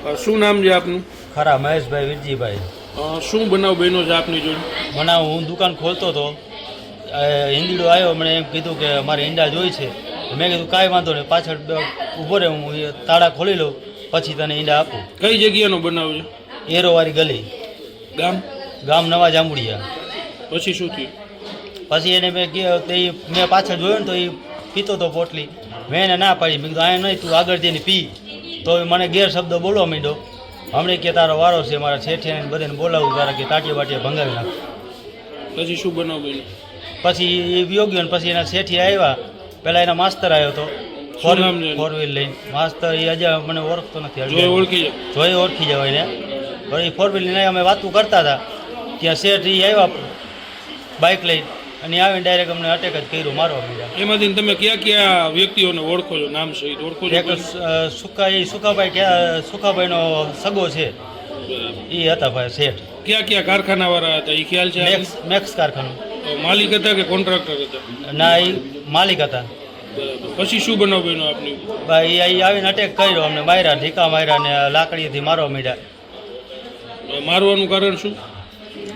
શું નામ છે આપનું? ખરા મહેશભાઈ વિરજીભાઈ. શું બનાવ બહેનો છે આપની જોડે? બનાવ હું દુકાન ખોલતો હતો. હિન્દીડો આવ્યો મને એમ કીધું કે મારે ઈંડા જોઈ છે. મેં કીધું કાંઈ વાંધો નહીં પાછળ ઊભો રહે હું તાળા ખોલી લઉં પછી તને ઈંડા આપું. કઈ જગ્યાનો બનાવ છે? એરોવાળી ગલી. ગામ? ગામ નવા જાંબુડિયા. પછી શું થયું? પછી એને મેં તે મેં પાછળ જોયું ને તો એ પીતો તો પોટલી. મેં એને ના પાડી મેં કીધું આ નહીં તું આગળ જઈને પી. તો મને ગેર શબ્દ બોલવા માંડ્યો. હમણે કે તારો વારો છે મારા શેઠિયાને બધાને બોલાવું તારા કે તાટી બાટીએ ભંગાવી નાખ. પછી શું બનાવ બન્યો? પછી એ વિયો ગયો ને પછી એના શેઠી આવ્યા. પહેલાં એના માસ્તર આવ્યો હતો ફોર એનું? ફોર વ્હીલ લઈને. માસ્તર એ હજી મને ઓળખતો નથી ઓળખી જાય? જોઈ ઓળખી જવાય ને પણ એ ફોર વ્હીલ લઈને અમે વાતું કરતા હતા. ત્યાં શેઠ એ આવ્યા બાઇક લઈને. અને આવીને ડાયરેક્ટ અમને અટેક જ કર્યું મારવા માંડ્યા. એમાંથી તમે કયા કયા વ્યક્તિઓને ઓળખો છો? નામ સહિત ઓળખો છો? એક સુકા એ સુકાભાઈ ક્યાં સુકાભાઈનો સગો છે. એ હતા ભાઈ શેઠ. કયા કયા કારખાના વાળા હતા? એ ખ્યાલ છે મેક્સ મેક્સ કારખાનું. માલિક હતા કે કોન્ટ્રાક્ટર હતા? ના એ માલિક હતા. પછી શું બનાવ બન્યો આપની ભાઈ એ અહીં આવીને અટેક કર્યો અમને માર્યા ઢીકા માર્યા ને લાકડીથી મારવા માંડ્યા. મારવાનું કારણ શું?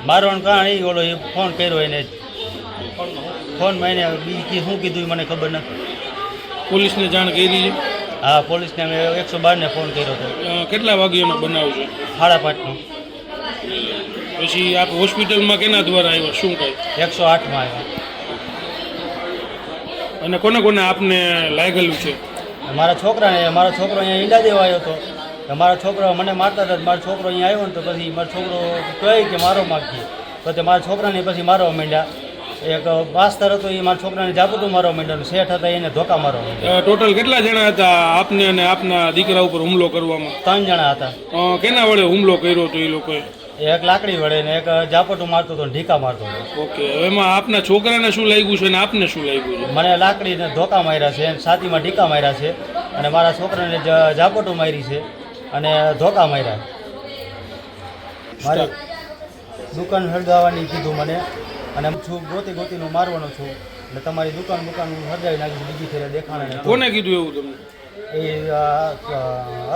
મારવાનું કારણ એ ઓલો એ ફોન કર્યો એને. ફોનમાં એને બીજી શું કીધું મને ખબર નથી. પોલીસને જાણ કરી છે? હા પોલીસને અમે એકસો બારને ફોન કર્યો હતો. કેટલા વાગ્યાનો બનાવ છે? સાડા પાંચનો. પછી આપ હોસ્પિટલમાં કેના દ્વારા આવ્યા? શું કહે? એકસો આઠમાં આવ્યા. અને કોને કોને આપને લાગેલું છે? મારા છોકરાને મારો છોકરો અહીંયા ઈંડા દેવા આવ્યો હતો. મારા છોકરો મને મારતા હતા મારો છોકરો અહીંયા આવ્યો ને તો પછી મારો છોકરો કહે કે મારો માગીએ. તો તે મારા છોકરાને પછી મારવા માંડ્યા. એક માસ્તર હતો એ મારા છોકરાને જાપુતું મારવા માંડ્યો શેઠ હતા એને ધોકા મારવા માંડ્યો. ટોટલ કેટલા જણા હતા આપને અને આપના દીકરા ઉપર હુમલો કરવામાં? ત્રણ જણા હતા. કેના વડે હુમલો કર્યો હતો એ લોકોએ? એક લાકડી વડે ને એક ઝાપટું મારતો હતો ઢીકા મારતો હતો. ઓકે એમાં આપના છોકરાને શું લાગ્યું છે અને આપને શું લાગ્યું છે? મને લાકડીને ધોકા માર્યા છે છાતીમાં ઢીકા માર્યા છે અને મારા છોકરાને ઝાપટું મારી છે અને ધોકા માર્યા. મારે દુકાન સળગાવવાની કીધું મને. અને હું છું ગોતી ગોતીનું મારવાનો છું. એટલે તમારી દુકાન દુકાન હું નાખી બીજી ફેરે દેખાણે કોને કીધું એવું તમને? એ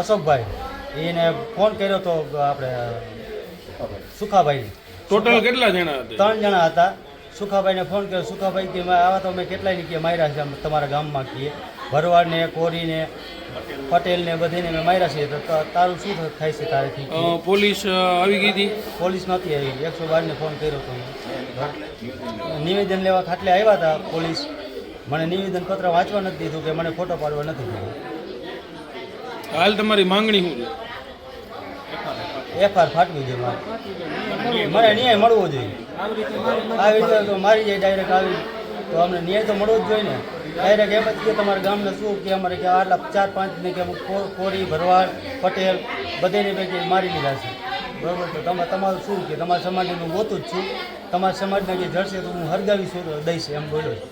અશોકભાઈ. એને ફોન કર્યો તો આપણે સુખાભાઈ. ટોટલ કેટલા જણા હતા? ત્રણ જણા હતા. સુખાભાઈને ફોન કર્યો. સુખાભાઈ કે આવા તો મેં કેટલાય કે માર્યા છે તમારા ગામમાં કીએ. ભરવાડને કોરીને પટેલને બધીને મેં માર્યા છે તો તારું શું થાય છે તારેથી પોલીસ આવી ગઈ હતી. પોલીસ નહોતી આવી. એકસો બારને ફોન કર્યો હતો નિવેદન લેવા ખાટલે આવ્યા હતા પોલીસ. મને નિવેદન પત્ર વાંચવા નથી દીધું કે મને ફોટો પાડવા નથી દીધો. હાલ તમારી માંગણી શું એફઆર ફાટવી જોઈએ મારે. મને ન્યાય મળવો જોઈએ. આવી રીતે તો મારી જાય ડાયરેક્ટ આવી. તો અમને ન્યાય તો મળવો જ જોઈએ ને. ડાયરેક્ટ એમ જ કે તમારા ગામને શું કે અમારે કે આટલા ચાર પાંચ ને કે અમુક કોરી ભરવાડ પટેલ બધાને પૈકી મારી લીધા છે. બરાબર તો તમે તમારું શું કે? તમારા સમાજને હું ગોતું જ છું. તમારા સમાજને જે જડશે તો હું હરગાવી છું દઈશ એમ બોલ્યો છે.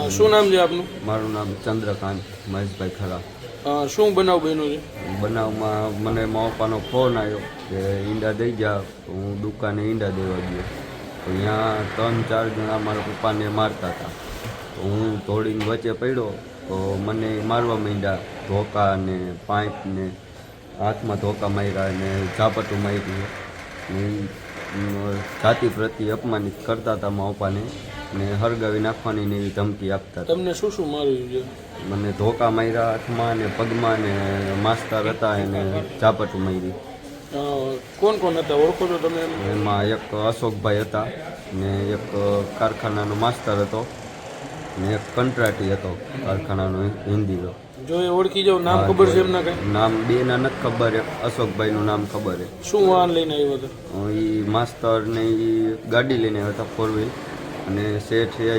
શું નામ છે આપનું? મારું નામ ચંદ્રકાંત મહેશભાઈ ખરા. શું બનાવ બન્યું છે? બનાવમાં મને મા પપ્પાનો ફોન આવ્યો કે ઈંડા દઈ જા હું દુકાને ઈંડા દેવા ગયો. ત્યાં ત્રણ ચાર જણા મારા પપ્પાને મારતા હતા. તો હું થોડીને વચ્ચે પડ્યો. તો મને મારવા માંડ્યા. ધોકા ને પાઇપ ને હાથમાં ધોકા માર્યા ને ઝાપટું માર્યું. જાતિ પ્રત્યે અપમાનિત કરતા હતા મા પપ્પાને ને હરગાવી નાખવાની ને એવી ધમકી આપતા તમને શું શું માર્યું છે? મને ધોકા માર્યા હાથમાં ને પગમાં ને માસ્તર હતા એને ઝાપટ મારી. કોણ કોણ હતા? ઓળખો છો તમે એમાં? એક અશોકભાઈ હતા ને એક કારખાનાનો માસ્તર હતો ને એક કંટ્રાટી હતો કારખાનાનો હિન્દીનો. જો એ ઓળખી જાવ નામ ખબર છે એમના કઈ? નામ બે ના નથી ખબર એક અશોકભાઈનું નામ ખબર છે. શું વાહન લઈને આવ્યો હતો? એ માસ્તર ને એ ગાડી લઈને આવ્યા હતા ફોર વ્હીલ અને શેઠ એ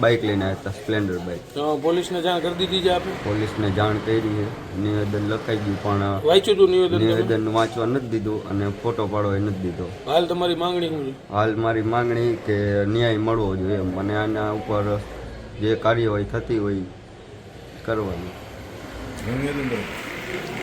બાઇક લઈને આવ્યા હતા સ્પ્લેન્ડર બાઇક અ, પોલીસને જાણ કરી દીધી છે આપે? પોલીસને જાણ કરી છે. નિવેદન લખાઈ ગયું પણ વાંચ્યું હતું નિવેદન નિવેદન વાંચવા નથી દીધું અને ફોટો પાડવા નથી દીધો. હાલ તમારી માંગણી શું છે? હાલ મારી માંગણી કે ન્યાય મળવો જોઈએ મને આના ઉપર જે કાર્યવાહી થતી હોય કરવાની.